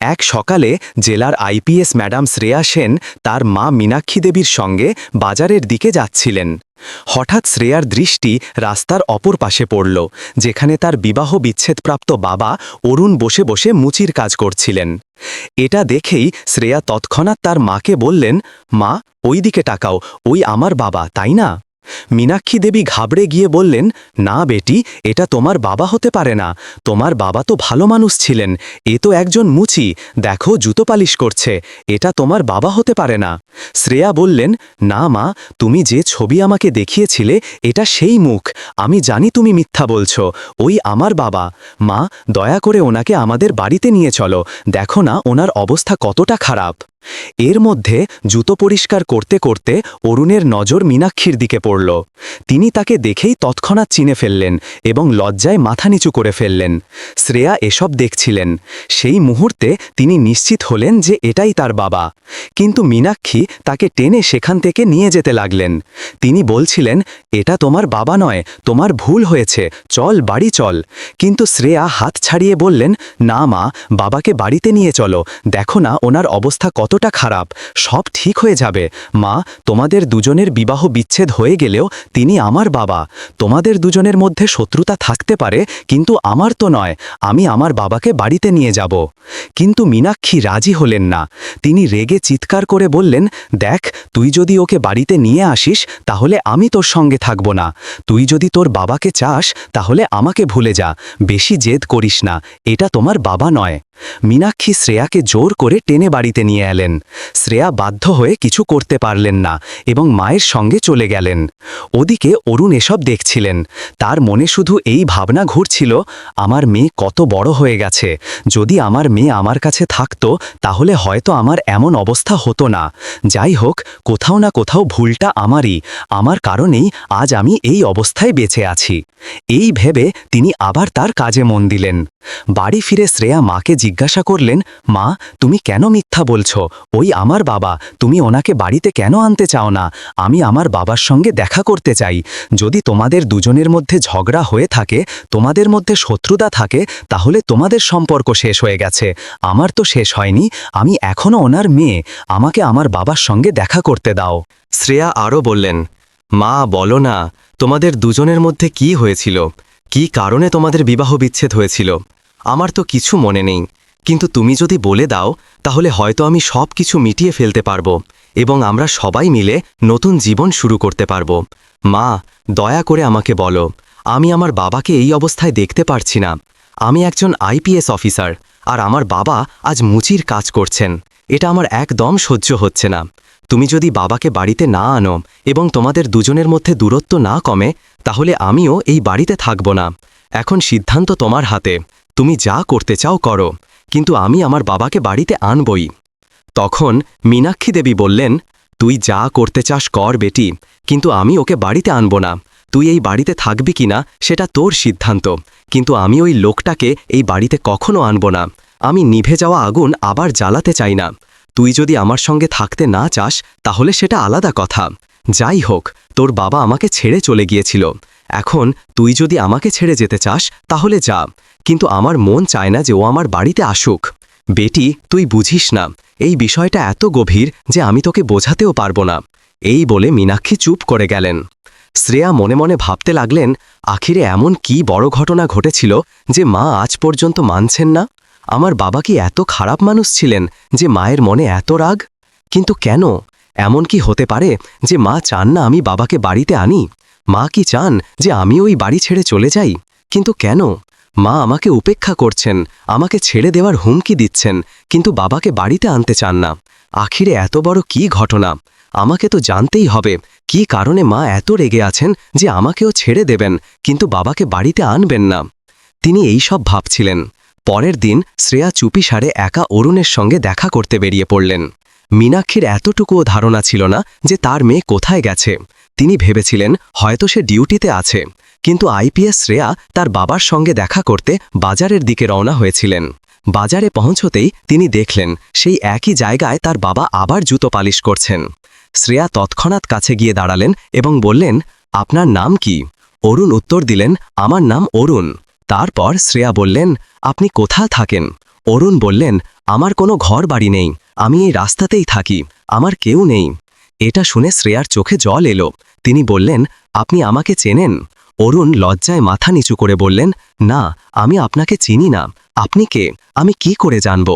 এক সকালে জেলার আইপিএস ম্যাডাম শ্রেয়া সেন তার মা মীনাক্ষী দেবীর সঙ্গে বাজারের দিকে যাচ্ছিলেন। হঠাৎ শ্রেয়ার দৃষ্টি রাস্তার অপর পাশে পড়ল, যেখানে তার বিবাহ বিচ্ছেদপ্রাপ্ত বাবা অরুণ বসে বসে মুচির কাজ করছিলেন। এটা দেখেই শ্রেয়া তৎক্ষণাৎ তার মাকে বললেন, মা ওই দিকে টাকাও ওই আমার বাবা, তাই না? মীনাক্ষী দেবী ঘাবড়ে গিয়ে বললেন, না বেটি, এটা তোমার বাবা হতে পারে না। তোমার বাবা তো ভালো মানুষ ছিলেন, এ তো একজন মুচি, দেখো জুতো পালিশ করছে, এটা তোমার বাবা হতে পারে না। শ্রেয়া বললেন, না মা, তুমি যে ছবি আমাকে দেখিয়েছিলে, এটা সেই মুখ, আমি জানি তুমি মিথ্যা বলছো, ওই আমার বাবা। মা, দয়া করে ওনাকে আমাদের বাড়িতে নিয়ে চলো, দেখো না ওনার অবস্থা কতটা খারাপ। এর মধ্যে জুতো পরিষ্কার করতে করতে অরুণের নজর মীনাক্ষীর দিকে পড়ল। তিনি তাকে দেখেই তৎক্ষণাৎ চিনে ফেললেন এবং লজ্জায় মাথা নিচু করে ফেললেন। শ্রেয়া এসব দেখছিলেন। সেই মুহূর্তে তিনি নিশ্চিত হলেন যে এটাই তার বাবা। কিন্তু মীনাক্ষী তাকে টেনে সেখান থেকে নিয়ে যেতে লাগলেন। তিনি বলছিলেন, এটা তোমার বাবা নয়, তোমার ভুল হয়েছে, চল বাড়ি চল। কিন্তু শ্রেয়া হাত ছাড়িয়ে বললেন, না মা, বাবাকে বাড়িতে নিয়ে চলো, দেখো না ওনার অবস্থা কতটা খারাপ, সব ঠিক হয়ে যাবে। মা, তোমাদের দুজনের বিবাহ বিচ্ছেদ হয়ে গেলেও তিনি আমার বাবা। তোমাদের দুজনের মধ্যে শত্রুতা থাকতে পারে, কিন্তু আমার তো নয়। আমি আমার বাবাকে বাড়িতে নিয়ে যাব। কিন্তু মীনাক্ষী রাজি হলেন না। তিনি রেগে চিৎকার করে বললেন, দেখ, তুই যদি ওকে বাড়িতে নিয়ে আসিস, তাহলে আমি তোর সঙ্গে থাকব না। তুই যদি তোর বাবাকে চাস, তাহলে আমাকে ভুলে যা। বেশি জেদ করিস না। এটা তোমার বাবা নয়। মীনাক্ষী শ্রেয়াকে জোর করে টেনে বাড়িতে নিয়ে এলেন। শ্রেয়া বাধ্য হয়ে কিছু করতে পারলেন না এবং মায়ের সঙ্গে চলে গেলেন। ওদিকে অরুণ এসব দেখছিলেন। তার মনে শুধু এই ভাবনা ঘুরছিল, আমার মেয়ে কত বড় হয়ে গেছে। যদি আমার মেয়ে আমার কাছে থাকতো, তাহলে হয়তো আমার এমন অবস্থা হতো না। যাই হোক, কোথাও না কোথাও ভুলটা আমারই। আমার কারণেই আজ আমি এই অবস্থায় বেঁচে আছি। এই ভেবে তিনি আবার তার কাজে মন দিলেন। বাড়ি ফিরে শ্রেয়া মাকে জিজ্ঞাসা করলেন, মা, তুমি কেন মিথ্যা বলছো? ওই আমার বাবা। তুমি ওনাকে বাড়িতে কেন আনতে চাও না? আমি আমার বাবার সঙ্গে দেখা করতে চাই। যদি তোমাদের দুজনের মধ্যে ঝগড়া হয়ে থাকে, তোমাদের মধ্যে শত্রুতা থাকে, তাহলে তোমাদের সম্পর্ক শেষ হয়ে গেছে। আমার তো শেষ হয়নি। আমি এখনও ওনার মেয়ে। আমাকে আমার বাবার সঙ্গে দেখা করতে দাও। শ্রেয়া আরও বললেন, মা, বলো না। তোমাদের দুজনের মধ্যে কি হয়েছিল? কি কারণে তোমাদের বিবাহ বিচ্ছেদ হয়েছিল? আমার তো কিছু মনে নেই। কিন্তু তুমি যদি বলে দাও, তাহলে হয়তো আমি সব কিছু মিটিয়ে ফেলতে পারব এবং আমরা সবাই মিলে নতুন জীবন শুরু করতে পারব। মা, দয়া করে আমাকে বলো, আমি আমার বাবাকে এই অবস্থায় দেখতে পারছি না। আমি একজন আইপিএস অফিসার আর আমার বাবা আজ মুচির কাজ করছেন। এটা আমার একদম সহ্য হচ্ছে না। তুমি যদি বাবাকে বাড়িতে না আনো এবং তোমাদের দুজনের মধ্যে দূরত্ব না কমে, তাহলে আমিও এই বাড়িতে থাকব না। এখন সিদ্ধান্ত তোমার হাতে। তুমি যা করতে চাও করো। কিন্তু আমি আমার বাবাকে বাড়িতে আনবই। তখন মীনাক্ষী দেবী বললেন, তুই যা করতে চাস কর বেটি, কিন্তু আমি ওকে বাড়িতে আনব না। তুই এই বাড়িতে থাকবি কিনা সেটা তোর সিদ্ধান্ত। কিন্তু আমি ওই লোকটাকে এই বাড়িতে কখনো আনব না। আমি নিভে যাওয়া আগুন আবার জ্বালাতে চাই না। তুই যদি আমার সঙ্গে থাকতে না চাস, তাহলে সেটা আলাদা কথা। যাই হোক, তোর বাবা আমাকে ছেড়ে চলে গিয়েছিল। এখন তুই যদি আমাকে ছেড়ে যেতে চাস, তাহলে যা। কিন্তু আমার মন চায় না যে ও আমার বাড়িতে আসুক। বেটি, তুই বুঝিস না, এই বিষয়টা এত গভীর যে আমি তোকে বোঝাতেও পারব না। এই বলে মীনাক্ষী চুপ করে গেলেন। শ্রেয়া মনে মনে ভাবতে লাগলেন, আখিরে এমন কি বড় ঘটনা ঘটেছিল যে মা আজ পর্যন্ত মানছেন না? আমার বাবা কি এত খারাপ মানুষ ছিলেন যে মায়ের মনে এত রাগ? কিন্তু কেন? এমন কি হতে পারে যে মা চান না আমি বাবাকে বাড়িতে আনি? মা কি চান যে আমি ওই বাড়ি ছেড়ে চলে যাই? কিন্তু কেন? মা আমাকে উপেক্ষা করছেন, আমাকে ছেড়ে দেওয়ার হুমকি দিচ্ছেন, কিন্তু বাবাকে বাড়িতে আনতে চান না। আখিরে এত বড় কি ঘটনা? আমাকে তো জানতেই হবে, কি কারণে মা এত রেগে আছেন যে আমাকেও ছেড়ে দেবেন, কিন্তু বাবাকে বাড়িতে আনবেন না। তিনি এই সব ভাবছিলেন। পরের দিন শ্রেয়া চুপিসারে একা অরুণের সঙ্গে দেখা করতে বেরিয়ে পড়লেন। মীনাক্ষীর এতটুকুও ধারণা ছিল না যে তার মেয়ে কোথায় গেছে। তিনি ভেবেছিলেন হয়তো সে ডিউটিতে আছে, কিন্তু আইপিএস শ্রেয়া তার বাবার সঙ্গে দেখা করতে বাজারের দিকে রওনা হয়েছিলেন। বাজারে পৌঁছতেই তিনি দেখলেন সেই একই জায়গায় তার বাবা আবার জুতো পালিশ করছেন। শ্রেয়া তৎক্ষণাৎ কাছে গিয়ে দাঁড়ালেন এবং বললেন, আপনার নাম কি? অরুণ উত্তর দিলেন, আমার নাম অরুণ। তারপর শ্রেয়া বললেন, আপনি কোথা থাকেন? অরুণ বললেন, আমার কোনো ঘর বাড়ি নেই, আমি এই রাস্তাতেই থাকি, আমার কেউ নেই। এটা শুনে শ্রেয়ার চোখে জল এলো। তিনি বললেন, আপনি আমাকে চেনেন? অরুণ লজ্জায় মাথা নিচু করে বললেন, না, আমি আপনাকে চিনি না। আপনি কে? আমি কি করে জানব?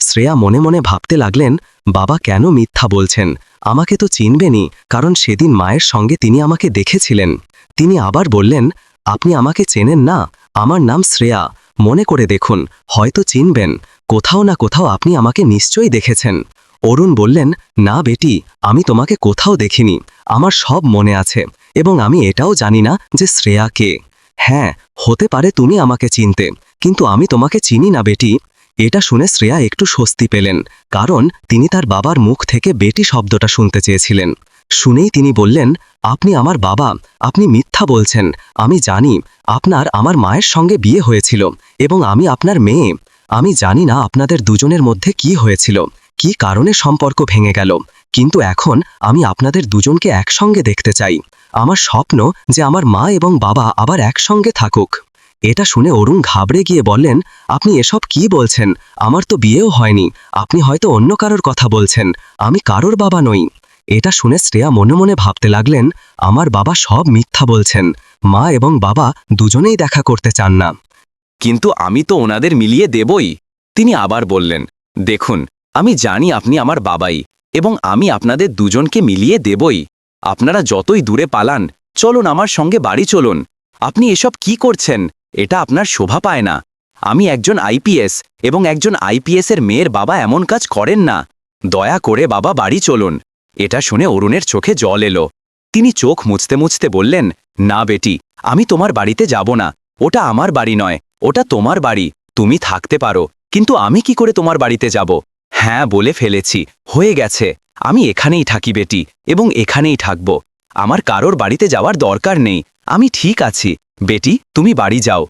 শ্রেয়া মনে মনে ভাবতে লাগলেন, বাবা কেন মিথ্যা বলছেন? আমাকে তো চিনবেনই, কারণ সেদিন মায়ের সঙ্গে তিনি আমাকে দেখেছিলেন। তিনি আবার বললেন, আপনি আমাকে চেনেন না, আমার নাম শ্রেয়া। মনে করে দেখুন, হয়তো চিনবেন। কোথাও না কোথাও আপনি আমাকে নিশ্চয়ই দেখেছেন। অরুণ বললেন, না বেটি, আমি তোমাকে কোথাও দেখিনি। আমার সব মনে আছে এবং আমি এটাও জানি না যে শ্রেয়া কে। হ্যাঁ হতে পারে তুমি আমাকে চিনতে, কিন্তু আমি তোমাকে চিনি না বেটি। এটা শুনে শ্রেয়া একটু স্বস্তি পেলেন, কারণ তিনি তার বাবার মুখ থেকে বেটি শব্দটা শুনতে চেয়েছিলেন। শুনেই তিনি বললেন, আপনি আমার বাবা, আপনি মিথ্যা বলছেন। আমি জানি আপনার আমার মায়ের সঙ্গে বিয়ে হয়েছিল এবং আমি আপনার মেয়ে। আমি জানি না আপনাদের দুজনের মধ্যে কি হয়েছিল। কি কারণে সম্পর্ক ভেঙে গেল? কিন্তু এখন আমি আপনাদের দুজনকে একসঙ্গে দেখতে চাই। আমার স্বপ্ন যে আমার মা এবং বাবা আবার একসঙ্গে থাকুক। এটা শুনে অরুণ ঘাবড়ে গিয়ে বললেন, আপনি এসব কি বলছেন? আমার তো বিয়েও হয়নি। আপনি হয়তো অন্য কারোর কথা বলছেন। আমি কারোর বাবা নই। এটা শুনে শ্রেয়া মনে মনে ভাবতে লাগলেন, আমার বাবা সব মিথ্যা বলছেন। মা এবং বাবা দুজনেই দেখা করতে চান না। কিন্তু আমি তো ওনাদের মিলিয়ে দেবই। তিনি আবার বললেন, দেখুন আমি জানি আপনি আমার বাবাই, এবং আমি আপনাদের দুজনকে মিলিয়ে দেবই। আপনারা যতই দূরে পালান, চলুন আমার সঙ্গে বাড়ি চলুন। আপনি এসব কি করছেন? এটা আপনার শোভা পায় না। আমি একজন আইপিএস, এবং একজন আইপিএসের মেয়ের বাবা এমন কাজ করেন না। দয়া করে বাবা বাড়ি চলুন। এটা শুনে অরুণের চোখে জল এলো। তিনি চোখ মুছতে মুছতে বললেন, না বেটি, আমি তোমার বাড়িতে যাব না। ওটা আমার বাড়ি নয়, ওটা তোমার বাড়ি। তুমি থাকতে পারো, কিন্তু আমি কি করে তোমার বাড়িতে যাব? হ্যাঁ বলে ফেলেছি। হয়ে গেছে। আমি এখানেই থাকি, বেটি, এবং এখানেই থাকব। আমার কারোর বাড়িতে যাওয়ার দরকার নেই। আমি ঠিক আছি। বেটি, তুমি বাড়ি যাও।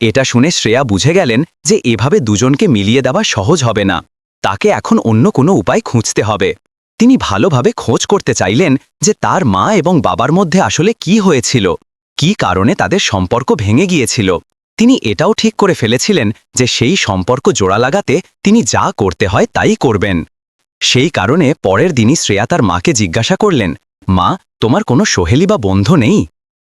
এটা শুনে শ্রেয়া বুঝে গেলেন যে এভাবে দুজনকে মিলিয়ে দেওয়া সহজ হবে না। তাকে এখন অন্য কোনো উপায় খুঁজতে হবে। তিনি ভালোভাবে খোঁজ করতে চাইলেন যে তার মা এবং বাবার মধ্যে আসলে কি হয়েছিল। কি কারণে তাদের সম্পর্ক ভেঙে গিয়েছিল। তিনি এটাও ঠিক করে ফেলেছিলেন যে সেই সম্পর্ক জোড়া লাগাতে তিনি যা করতে হয় তাই করবেন। সেই কারণে পরের দিনই শ্রেয়া তার মাকে জিজ্ঞাসা করলেন, মা, তোমার কোনো সোহেলি বা বন্ধু নেই?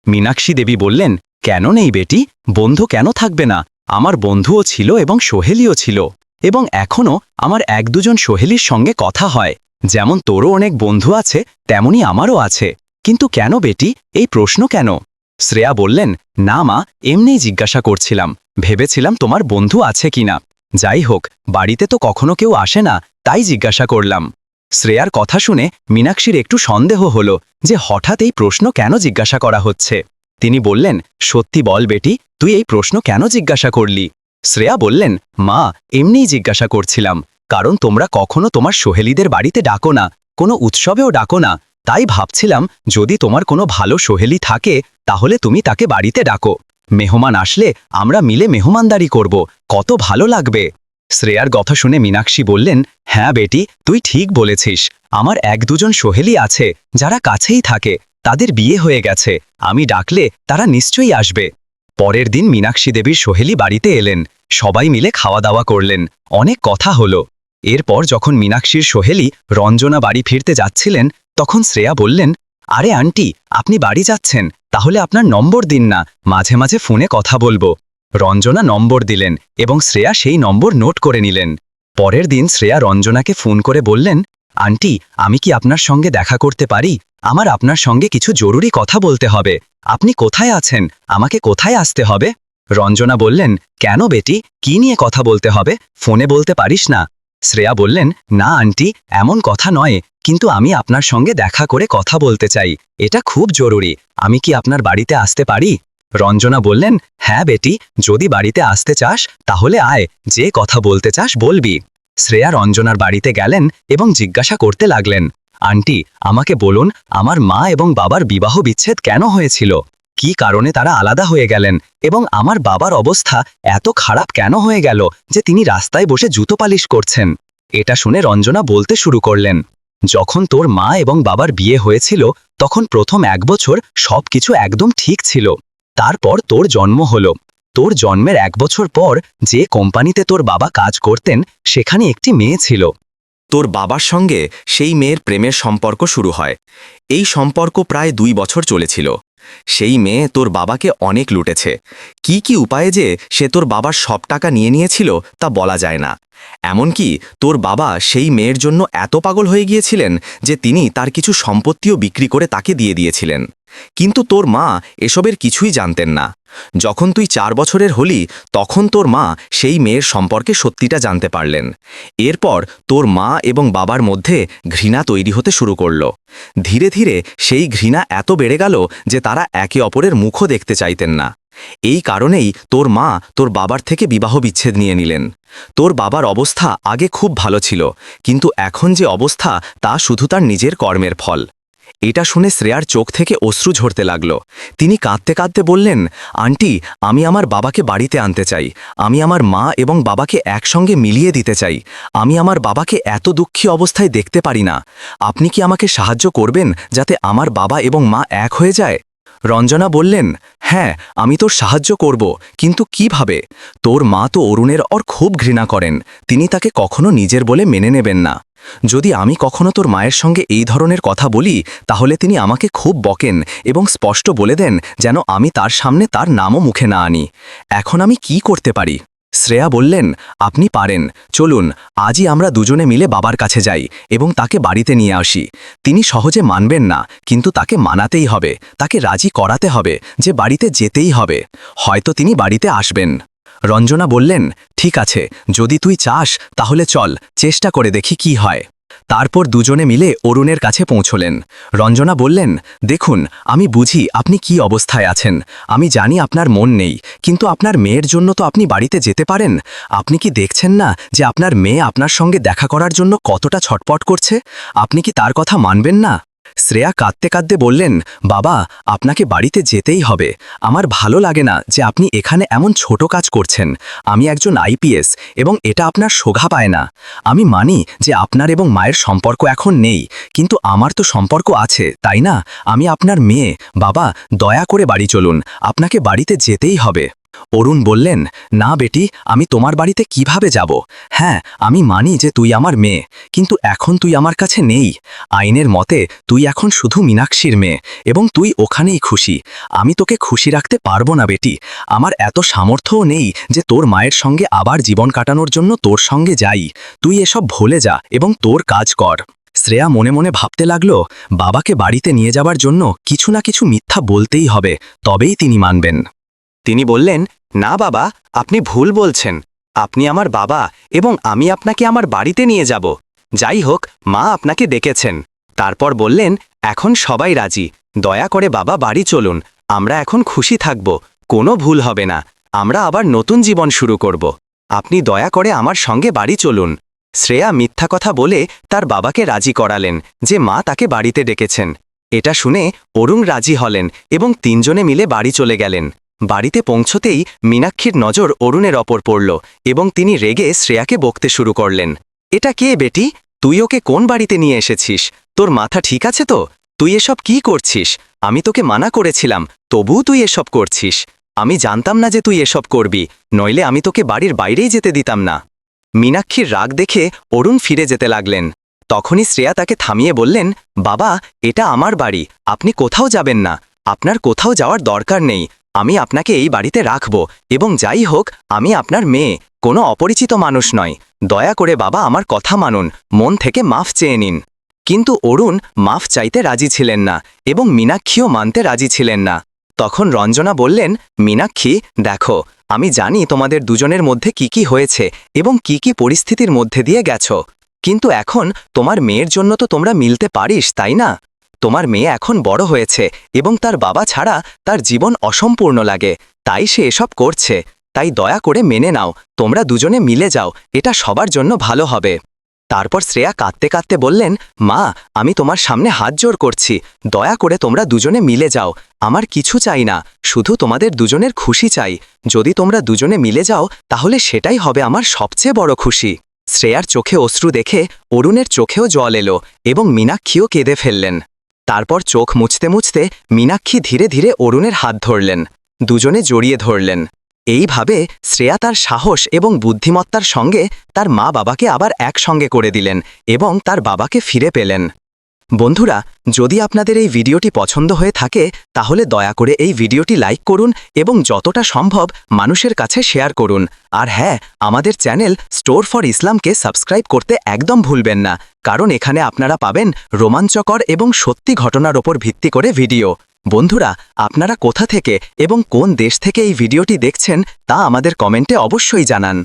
মীনাক্ষী দেবী বললেন, কেন নেই বেটি? বন্ধু কেন থাকবে না? আমার বন্ধুও ছিল এবং সোহেলিও ছিল। এবং এখনও আমার এক দুজন সোহেলির সঙ্গে কথা হয়। যেমন তোরও অনেক বন্ধু আছে, তেমনি আমারও আছে। কিন্তু কেন বেটি? এই প্রশ্ন কেন? শ্রেয়া বললেন, না মা, এমনিই জিজ্ঞাসা করছিলাম। ভেবেছিলাম তোমার বন্ধু আছে কিনা। যাই হোক, বাড়িতে তো কখনো কেউ আসে না, তাই জিজ্ঞাসা করলাম। শ্রেয়ার কথা শুনে মীনাক্ষীর একটু সন্দেহ হল যে হঠাৎ এই প্রশ্ন কেন জিজ্ঞাসা করা হচ্ছে। তিনি বললেন, সত্যি বল বেটি, তুই এই প্রশ্ন কেন জিজ্ঞাসা করলি? শ্রেয়া বললেন, মা, এমনিই জিজ্ঞাসা করছিলাম, কারণ তোমরা কখনো তোমার সোহেলিদের বাড়িতে ডাকো না, কোনো উৎসবেও ডাকো না তাই ভাবছিলাম, যদি তোমার কোনো ভালো সোহেলি থাকে, তাহলে তুমি তাকে বাড়িতে ডাকো। মেহমান আসলে আমরা মিলে মেহমানদারি করব, কত ভালো লাগবে। শ্রেয়ার কথা শুনে মীনাক্ষী বললেন হ্যাঁ বেটি, তুই ঠিক বলেছিস। আমার এক দুজন সোহেলি আছে, যারা কাছেই থাকে, তাদের বিয়ে হয়ে গেছে। আমি ডাকলে তারা নিশ্চয়ই আসবে। পরের দিন মীনাক্ষী দেবীর সোহেলি বাড়িতে এলেন। সবাই মিলে খাওয়া দাওয়া করলেন। অনেক কথা হলো। এরপর যখন মীনাক্ষীর সোহেলি রঞ্জনা বাড়ি ফিরতে যাচ্ছিলেন তখন শ্রেয়া বললেন, আরে আন্টি, আপনি বাড়ি যাচ্ছেন, তাহলে আপনার নম্বর দিন না, মাঝে মাঝে ফোনে কথা বলব। রঞ্জনা নম্বর দিলেন এবং শ্রেয়া সেই নম্বর নোট করে নিলেন। পরের দিন শ্রেয়া রঞ্জনাকে ফোন করে বললেন, আন্টি, আমি কি আপনার সঙ্গে দেখা করতে পারি? আমার আপনার সঙ্গে কিছু জরুরি কথা বলতে হবে। আপনি কোথায় আছেন? আমাকে কোথায় আসতে হবে? রঞ্জনা বললেন, কেন বেটি? কি নিয়ে কথা বলতে হবে? ফোনে বলতে পারিস না। শ্রেয়া বললেন, না আন্টি, এমন কথা নয়। কিন্তু আমি আপনার সঙ্গে দেখা করে কথা বলতে চাই। এটা খুব জরুরি। আমি কি আপনার বাড়িতে আসতে পারি? রঞ্জনা বললেন হ্যাঁ বেটি, যদি বাড়িতে আসতে চাস, তাহলে আয়। যে কথা বলতে চাস বলবি। শ্রেয়া রঞ্জনার বাড়িতে গেলেন এবং জিজ্ঞাসা করতে লাগলেন, আন্টি, আমাকে বলুন, আমার মা এবং বাবার বিবাহ বিচ্ছেদ কেন হয়েছিল? কি কারণে তারা আলাদা হয়ে গেলেন? এবং আমার বাবার অবস্থা এত খারাপ কেন হয়ে গেল যে তিনি রাস্তায় বসে জুতো পালিশ করছেন? এটা শুনে রঞ্জনা বলতে শুরু করলেন। যখন তোর মা এবং বাবার বিয়ে হয়েছিল, তখন প্রথম এক বছর সব কিছু একদম ঠিক ছিল। তারপর তোর জন্ম হল। তোর জন্মের এক বছর পর যে কোম্পানিতে তোর বাবা কাজ করতেন, সেখানে একটি মেয়ে ছিল। তোর বাবার সঙ্গে সেই মেয়ের প্রেমের সম্পর্ক শুরু হয়। এই সম্পর্ক প্রায় দুই বছর চলেছিল। সেই মেয়ে তোর বাবাকে অনেক লুটেছে। কি কি উপায়ে যে সে তোর বাবার সব টাকা নিয়ে নিয়েছিল তা বলা যায় না। এমনকি তোর বাবা সেই মেয়ের জন্য এত পাগল হয়ে গিয়েছিলেন যে তিনি তার কিছু সম্পত্তিও বিক্রি করে তাকে দিয়ে দিয়েছিলেন। কিন্তু তোর মা এসবের কিছুই জানতেন না। যখন তুই চার বছরের হলি, তখন তোর মা সেই মেয়ের সম্পর্কে সত্যিটা জানতে পারলেন। এরপর তোর মা এবং বাবার মধ্যে ঘৃণা তৈরি হতে শুরু করল। ধীরে ধীরে সেই ঘৃণা এত বেড়ে গেল যে তারা একে অপরের মুখও দেখতে চাইতেন না। এই কারণেই তোর মা তোর বাবার থেকে বিবাহ বিচ্ছেদ নিয়ে নিলেন। তোর বাবার অবস্থা আগে খুব ভালো ছিল, কিন্তু এখন যে অবস্থা তা শুধু তার নিজের কর্মের ফল। এটা শুনে শ্রেয়ার চোখ থেকে অশ্রু ঝরতে লাগল। তিনি কাঁদতে কাঁদতে বললেন, আন্টি, আমি আমার বাবাকে বাড়িতে আনতে চাই। আমি আমার মা এবং বাবাকে একসঙ্গে মিলিয়ে দিতে চাই। আমি আমার বাবাকে এত দুঃখী অবস্থায় দেখতে পারি না। আপনি কি আমাকে সাহায্য করবেন যাতে আমার বাবা এবং মা এক হয়ে যায়? রঞ্জনা বললেন হ্যাঁ আমি তোর সাহায্য করব, কিন্তু কীভাবে? তোর মা তো অরুণের অর খুব ঘৃণা করেন। তিনি তাকে কখনো নিজের বলে মেনে নেবেন না। যদি আমি কখনো তোর মায়ের সঙ্গে এই ধরনের কথা বলি, তাহলে তিনি আমাকে খুব বকেন এবং স্পষ্ট বলে দেন যেন আমি তার সামনে তার নামও মুখে না আনি। এখন আমি কি করতে পারি? শ্রেয়া বললেন, আপনি পারেন। চলুন, আজই আমরা দুজনে মিলে বাবার কাছে যাই এবং তাকে বাড়িতে নিয়ে আসি। তিনি সহজে মানবেন না, কিন্তু তাকে মানাতেই হবে। তাকে রাজি করাতে হবে যে বাড়িতে যেতেই হবে। হয়তো তিনি বাড়িতে আসবেন। রঞ্জনা বললেন, ঠিক আছে, যদি তুই চাস, তাহলে চল, চেষ্টা করে দেখি কি হয়। তারপর দুজনে মিলে অরুণের কাছে পৌঁছলেন। রঞ্জনা বললেন, দেখুন, আমি বুঝি আপনি কি অবস্থায় আছেন। আমি জানি আপনার মন নেই, কিন্তু আপনার মেয়ের জন্য তো আপনি বাড়িতে যেতে পারেন। আপনি কি দেখছেন না যে আপনার মেয়ে আপনার সঙ্গে দেখা করার জন্য কতটা ছটপট করছে? আপনি কি তার কথা মানবেন না? শ্রেয়া কাঁদতে কাঁদতে বললেন, বাবা, আপনাকে বাড়িতে যেতেই হবে। আমার ভালো লাগে না যে আপনি এখানে এমন ছোট কাজ করছেন। আমি একজন আইপিএস এবং এটা আপনার শোভা পায় না। আমি মানি যে আপনার এবং মায়ের সম্পর্ক এখন নেই, কিন্তু আমার তো সম্পর্ক আছে, তাই না? আমি আপনার মেয়ে। বাবা, দয়া করে বাড়ি চলুন। আপনাকে বাড়িতে যেতেই হবে। অরুণ বললেন, না বেটি, আমি তোমার বাড়িতে কীভাবে যাব? হ্যাঁ আমি মানি যে তুই আমার মেয়ে, কিন্তু এখন তুই আমার কাছে নেই। আইনের মতে, তুই এখন শুধু মীনাক্ষীর মেয়ে, এবং তুই ওখানেই খুশি। আমি তোকে খুশি রাখতে পারব না বেটি। আমার এত সামর্থ্যও নেই যে তোর মায়ের সঙ্গে আবার জীবন কাটানোর জন্য তোর সঙ্গে যাই। তুই এসব ভুলে যা, এবং তোর কাজ কর। শ্রেয়া মনে মনে ভাবতে লাগল, বাবাকে বাড়িতে নিয়ে যাবার জন্য কিছু না কিছু মিথ্যা বলতেই হবে, তবেই তিনি মানবেন। তিনি বললেন, না বাবা, আপনি ভুল বলছেন। আপনি আমার বাবা এবং আমি আপনাকে আমার বাড়িতে নিয়ে যাব। যাই হোক, মা আপনাকে ডেকেছেন তারপর বললেন, এখন সবাই রাজি। দয়া করে বাবা বাড়ি চলুন। আমরা এখন খুশি থাকব। কোনো ভুল হবে না। আমরা আবার নতুন জীবন শুরু করব। আপনি দয়া করে আমার সঙ্গে বাড়ি চলুন। শ্রেয়া মিথ্যা কথা বলে তার বাবাকে রাজি করালেন, যে মা তাকে বাড়িতে ডেকেছেন। এটা শুনে অরুণ রাজি হলেন এবং তিনজনে মিলে বাড়ি চলে গেলেন। বাড়িতে পৌঁছতেই মীনাক্ষীর নজর অরুণের অপর পড়ল এবং তিনি রেগে শ্রেয়াকে বকতে শুরু করলেন। এটা কে বেটি? তুই ওকে কোন বাড়িতে নিয়ে এসেছিস? তোর মাথা ঠিক আছে তো? তুই এসব কি করছিস? আমি তোকে মানা করেছিলাম, তবুও তুই এসব করছিস। আমি জানতাম না যে তুই এসব করবি, নইলে আমি তোকে বাড়ির বাইরেই যেতে দিতাম না। মীনাক্ষীর রাগ দেখে অরুণ ফিরে যেতে লাগলেন। তখনই শ্রেয়া তাকে থামিয়ে বললেন, বাবা, এটা আমার বাড়ি, আপনি কোথাও যাবেন না। আপনার কোথাও যাওয়ার দরকার নেই। আমি আপনাকে এই বাড়িতে রাখব এবং যাই হোক, আমি আপনার মেয়ে, কোনো অপরিচিত মানুষ নয়। দয়া করে বাবা আমার কথা মানুন, মন থেকে মাফ চেয়ে নিন। কিন্তু অরুণ, মাফ চাইতে রাজি ছিলেন না এবং মীনাক্ষীও মানতে রাজি ছিলেন না। তখন রঞ্জনা বললেন, মীনাক্ষী, দেখো, আমি জানি তোমাদের দুজনের মধ্যে কি কি হয়েছে এবং কি কি পরিস্থিতির মধ্যে দিয়ে গেছো। কিন্তু এখন তোমার মেয়ের জন্য তো তোমরা মিলতে পারিস, তাই না? তোমার মেয়ে এখন বড় হয়েছে এবং তার বাবা ছাড়া তার জীবন অসম্পূর্ণ লাগে। তাই সে এসব করছে। তাই দয়া করে মেনে নাও, তোমরা দুজনে মিলে যাও, এটা সবার জন্য ভালো হবে। তারপর শ্রেয়া কাঁদতে কাঁদতে বললেন, মা, আমি তোমার সামনে হাত জোর করছি। দয়া করে তোমরা দুজনে মিলে যাও। আমার কিছু চাই না, শুধু তোমাদের দুজনের খুশি চাই। যদি তোমরা দুজনে মিলে যাও, তাহলে সেটাই হবে আমার সবচেয়ে বড় খুশি। শ্রেয়ার চোখে অশ্রু দেখে অরুণের চোখেও জল এলো এবং মীনাক্ষীও কেঁদে ফেললেন। তারপর চোখ মুছতে মুছতে মীনাক্ষী ধীরে ধীরে অরুণের হাত ধরলেন, দুজনে জড়িয়ে ধরলেন। এইভাবে শ্রেয়া তার সাহস এবং বুদ্ধিমত্তার সঙ্গে তার মা বাবাকে আবার একসঙ্গে করে দিলেন এবং তার বাবাকে ফিরে পেলেন। বন্ধুরা, যদি আপনাদের এই ভিডিওটি পছন্দ হয়ে থাকে, তাহলে দয়া করে এই ভিডিওটি লাইক করুন এবং যতটা সম্ভব মানুষের কাছে শেয়ার করুন। আর হ্যাঁ আমাদের চ্যানেল স্টোর ফর ইসলামকে সাবস্ক্রাইব করতে একদম ভুলবেন না, কারণ এখানে আপনারা পাবেন রোমাঞ্চকর এবং সত্যি ঘটনার ওপর ভিত্তি করে ভিডিও। বন্ধুরা, আপনারা কোথা থেকে এবং কোন দেশ থেকে এই ভিডিওটি দেখছেন, তা আমাদের কমেন্টে অবশ্যই জানান।